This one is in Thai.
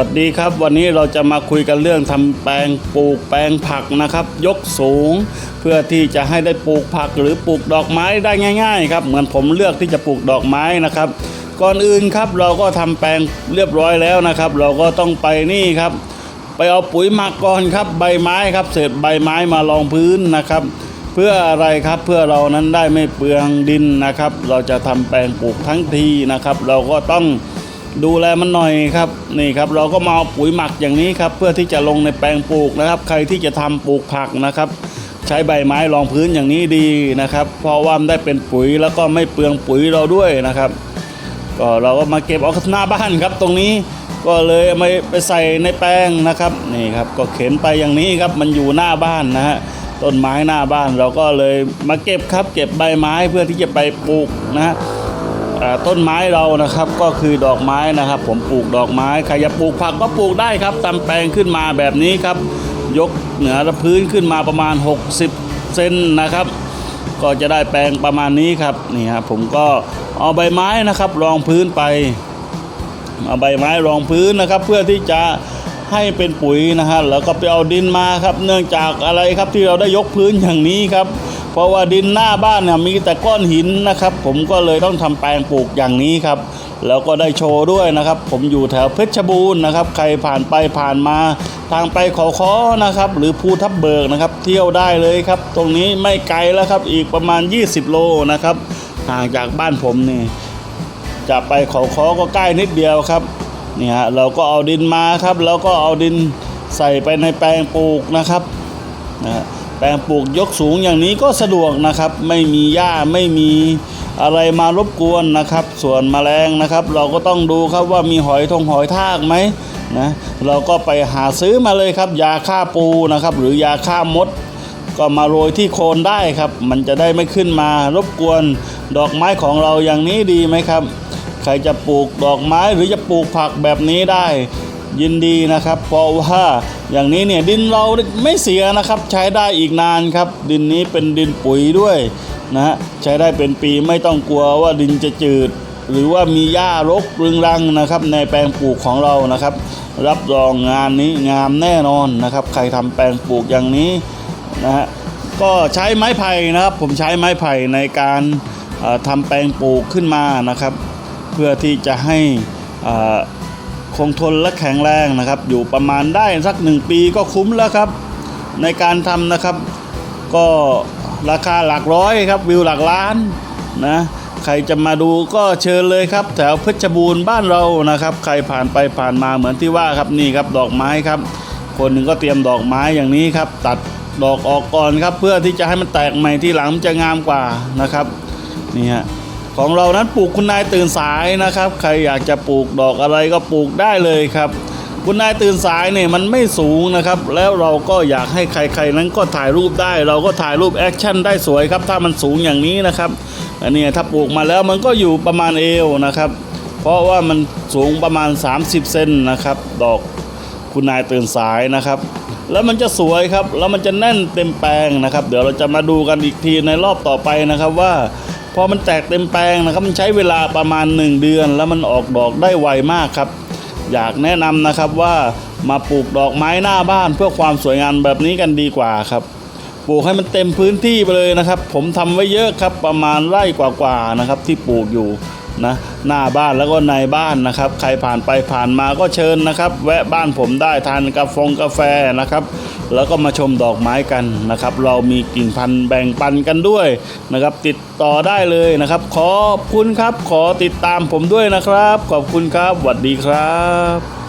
วัสดีครับ วันนี้เราจะมาคุยกันเรื่องทำแปลงปลูกแปลงผักนะครับ ยกสูง เพื่อที่จะให้ได้ปลูกผักหรือปลูกดอกไม้ได้ง่าย ๆ ครับ เหมือนผมเลือกที่จะปลูกดอกไม้นะครับ ก่อนอื่นครับเราก็ทำแปลงเรียบร้อยแล้วนะครับ เราก็ต้องไปนี่ครับ ไปเอาปุ๋ยหมักก่อนครับใบไม้ครับ เศษใบไม้มารองพื้นนะครับ เพื่ออะไรครับเพื่อเรานั้นได้ไม่เปลืองดินนะครับ เราจะทำแปลงปลูกทั้งทีนะครับ เราก็ต้อง ดูแลมันหน่อยครับนี่ครับเราก็มาเอาปุ๋ยหมักอย่างนี้ครับเพื่อที่จะลงในแปลงปลูกนะครับ ใครที่จะทำปลูกผักนะครับ ใช้ใบไม้รองพื้นอย่างนี้ดีนะครับ เพราะว่ามันได้เป็นปุ๋ยแล้วก็ไม่เปลืองปุ๋ยเราด้วยนะครับ ก็เราก็มาเก็บเอาหน้าบ้านครับตรงนี้ก็เลยเอามาไปใส่ในแปลงนะครับนี่ครับก็เข็นไปอย่างนี้ครับมันอยู่หน้าบ้านนะฮะต้นไม้หน้าบ้านเราก็เลยมาเก็บครับ เก็บใบไม้เพื่อที่จะไปปลูกนะฮะ ต้นไม้เรานะครับก็คือดอกไม้นะครับ ผมปลูกดอกไม้ใครจะปลูกผักก็ปลูกได้ครับตามแปลงขึ้นมาแบบนี้ครับ ยกเหนือพื้นขึ้นมาประมาณ 60 เซนนะครับ ก็จะได้แปลงประมาณนี้ครับนี่ครับผมก็เอาใบไม้นะครับรองพื้นไปเอาใบไม้รองพื้นนะครับ เพื่อที่จะให้เป็นปุ๋ยนะฮะแล้วก็ไปเอาดินมาครับ เนื่องจากอะไรครับที่เราได้ยกพื้นอย่างนี้ครับ เพราะว่าดินหน้าบ้านเนี่ยมีแต่ก้อนหินนะครับ ผมก็เลยต้องทำแปลงปลูกอย่างนี้ครับ แล้วก็ได้โชว์ด้วยนะครับ ผมอยู่แถวเพชรบูรณ์นะครับ ใครผ่านไปผ่านมาทางไปเขาค้อนะครับ หรือภูทับเบิกนะครับ เที่ยวได้เลยครับ ตรงนี้ไม่ไกลแล้วครับ อีกประมาณ 20 โลนะครับห่างจากบ้านผมนี่จะไปเขาคอก็ใกล้นิดเดียวครับนี่ฮะเราก็เอาดินมาครับ แล้วก็เอาดินใส่ไปในแปลงปลูกนะครับนะฮะ แปลงปลูกยกสูงอย่างนี้ก็สะดวกนะครับ ไม่มีหญ้าไม่มีอะไรมารบกวนนะครับ ส่วนแมลงนะครับ เราก็ต้องดูครับว่ามีหอยทงหอยทากไหมนะเราก็ไปหาซื้อมาเลยครับ ยาฆ่าปูนะครับ หรือยาฆ่ามด ก็มาโรยที่โคนได้ครับ มันจะได้ไม่ขึ้นมารบกวนดอกไม้ของเราอย่างนี้ดีไหมครับ ใครจะปลูกดอกไม้หรือจะปลูกผักแบบนี้ได้ ยินดีนะครับ เพราะว่าอย่างนี้เนี่ยดินเราไม่เสียนะครับ ใช้ได้อีกนานครับ ดินนี้เป็นดินปุ๋ยด้วยนะฮะใช้ได้เป็นปีไม่ต้องกลัวว่าดินจะจืด หรือว่ามีหญ้ารกรึงรังนะครับ ในแปลงปลูกของเรานะครับ รับรองงานนี้งามแน่นอนนะครับ ใครทำแปลงปลูกอย่างนี้นะฮะก็ใช้ไม้ไผ่นะครับ ผมใช้ไม้ไผ่ในการเอ่อทำแปลงปลูกขึ้นมานะครับ เพื่อที่จะให้อ่อ คงทนและแข็งแรงนะครับ อยู่ประมาณได้สักหนึ่งปีก็คุ้มแล้วครับ ในการทำนะครับ ก็ราคาหลักร้อยครับวิวหลักล้านนะใครจะมาดูก็เชิญเลยครับ แถวเพชรบูรณ์บ้านเรานะครับ ใครผ่านไปผ่านมาเหมือนที่ว่าครับนี่ครับดอกไม้ครับ คนหนึ่งก็เตรียมดอกไม้อย่างนี้ครับ ตัดดอกออกก่อนครับ เพื่อที่จะให้มันแตกใหม่ที่หลังจะงามกว่านะครับนี่ฮะ ของเรานั้นปลูกคุณนายตื่นสายนะครับ ใครอยากจะปลูกดอกอะไรก็ปลูกได้เลยครับ คุณนายตื่นสายเนี่ยมันไม่สูงนะครับ แล้วเราก็อยากให้ใครๆนั้นก็ถ่ายรูปได้ เราก็ถ่ายรูปแอคชั่นได้สวยครับ ถ้ามันสูงอย่างนี้นะครับอันนี้ถ้าปลูกมาแล้วมันก็อยู่ประมาณเอวนะครับ เพราะว่ามันสูงประมาณ 30 เซนนะครับ ดอกคุณนายตื่นสายนะครับแล้วมันจะสวยครับ แล้วมันจะแน่นเต็มแปลงนะครับ เดี๋ยวเราจะมาดูกันอีกทีในรอบต่อไปนะครับว่า พอมันแตกเต็มแปลงนะครับมันใช้เวลาประมาณ 1 เดือน แล้วมันออกดอกได้ไวมากครับ อยากแนะนำนะครับว่ามาปลูกดอกไม้หน้าบ้านเพื่อความสวยงามแบบนี้กันดีกว่าครับปลูกให้มันเต็มพื้นที่ไปเลยนะครับ ผมทำไว้เยอะครับประมาณไร่กว่าๆนะครับที่ปลูกอยู่ นะหน้าบ้านแล้วก็ในบ้านนะครับ ใครผ่านไปผ่านมาก็เชิญนะครับ แวะบ้านผมได้ทานกาแฟกาแฟนะครับ แล้วก็มาชมดอกไม้กันนะครับ เรามีกิ่งพันธุ์แบ่งปันกันด้วยนะครับ ติดต่อได้เลยนะครับ ขอบคุณครับขอติดตามผมด้วยนะครับ ขอบคุณครับสวัสดีครับ